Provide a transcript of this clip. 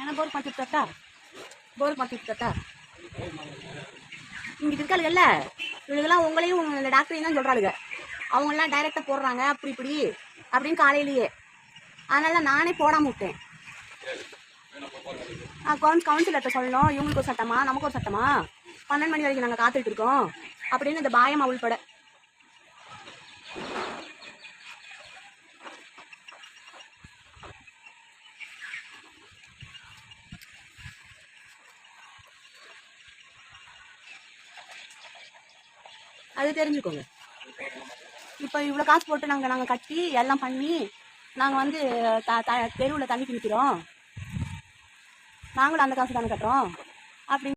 ஏன்னா போர் மாற்றி தட்டா போர் பார்த்துட்டு தட்டா இங்கிட்டு இருக்காளுகள்ல? இவளுகெல்லாம் உங்களையும் இந்த டாக்டரையும் தான் சொல்கிறாளுங்க அவங்கெல்லாம் டைரெக்டாக போடுறாங்க அப்படி இப்படி அப்படின்னு காலையிலேயே. அதனால நானே போடாமல் விட்டேன். ஆ கவுன்ஸ் கவுன்சிலர்கிட்ட சொல்லணும். இவங்களுக்கு ஒரு சட்டமா நமக்கு ஒரு சட்டமா பன்னெண்டு மணி வரைக்கும் நாங்கள் காத்துட்டு இருக்கோம். அப்படின்னு இந்த பாயம் உள்பட. அது தெரிஞ்சுக்கோங்க. இப்போ இவ்வளோ காசு போட்டு நாங்கள் நாங்கள் கட்டி எல்லாம் பண்ணி நாங்கள் வந்து த த தெருவில் தண்ணி பிடிக்கிறோம் நாங்களும் அந்த காசு தானே கட்டுறோம். அப்படி